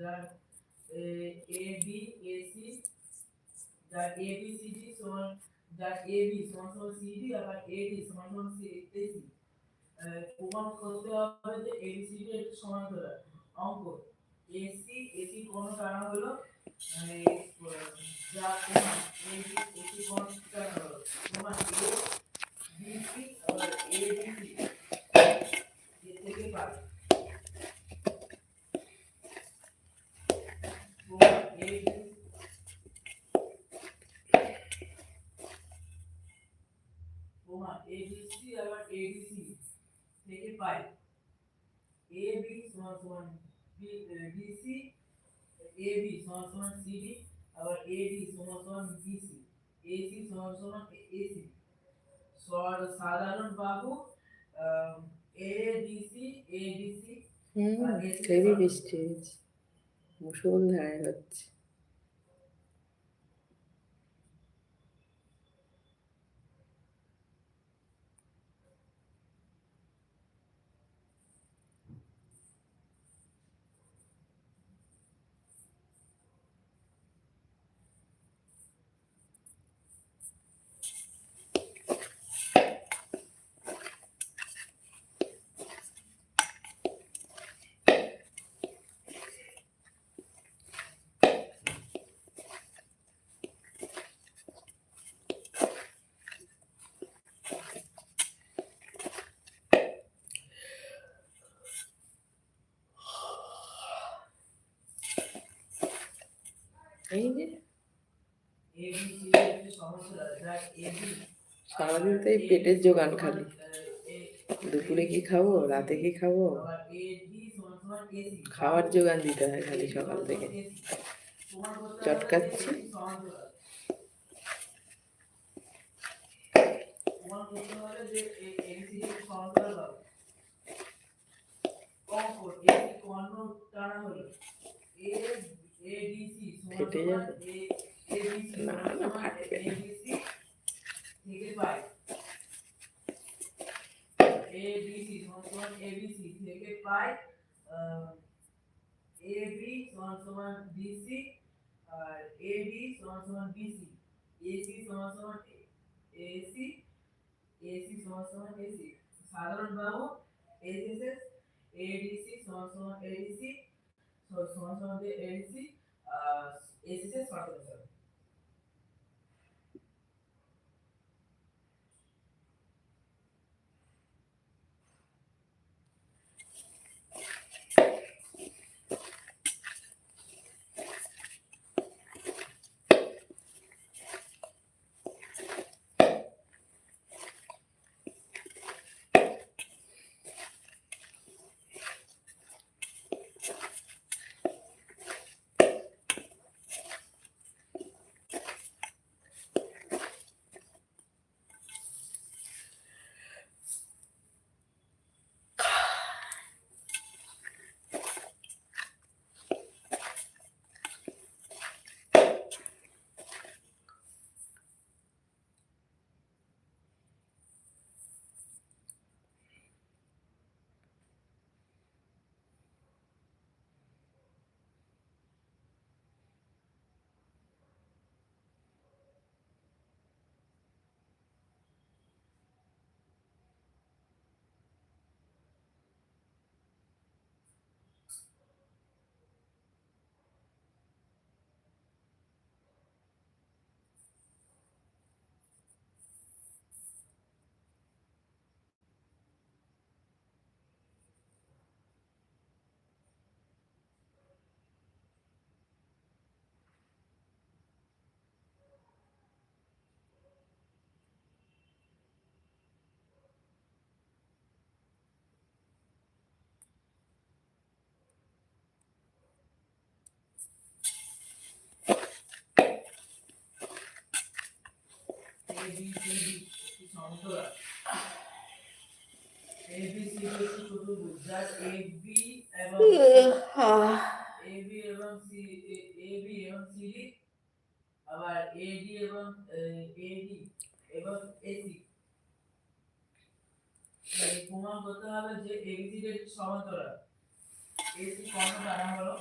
যার, A B, A, C, যার এ, B, C, D, সমান, যার এ, বি, সমান সমান সি, ডি, আবার এ, ডি, সমান সমান সি, এ, সি। প্রমাণ করতে হবে যে এ, বি, সি, ডি একটি সমান্তরাল অঙ্ক। এ, সি এসি কোণ টানা হলো যা এ, বি এসি কোণ টানা হলো প্রমাণ এ বি সি আবার এ বি সি এ থেকে পাই প্রমাণ এ বি প্রমাণ এবিসি আবার এডিসি থেকে পাই বি সমান সমান BC বি সমান সমান সিডি আবার AD সমান সমান BC এসি সমান সমান এসি সাধারণ বাহু ADC এডিসি হুম হেভি বৃষ্টি মুসলধারায় মুসলধারে হচ্ছে। এই যে সারাদিন তো এই পেটের জোগান খালি। দুপুরে কি খাব, রাতে কি খাব? খাওয়ার জোগান দিতে হয় খালি সকাল থেকে। চটকাচ্ছি এ- ABC একটি সমান্তরাল বাহু। অঙ্ক, AC কর্ণ টানা হলো। A- ADC সমান ফেটে সমান যাবে। A- ABC না, সমান না, সমান ফাটবে না। ABC থেকে পাই। ABC সমান সমান ABC থেকে পাই আহ, AB সমান সমান BC আর AD সমান সমান BC AC সমান সমান AC AC সমান সমান AC সাধারণ বাহু ACS ADC সমান সমান ADC সমান সমান যে ADC আহ ACS সমান সমান ABCD একটি সমান্তরাল ABCD একটি চতুর্ভুজ যার AB এবং AB এবং C AB এবং CD আবার AD এবং AD এবং এই প্রমাণ করতে হবে যে একটি সমান্তরাল AC কর্ণ টানা হলো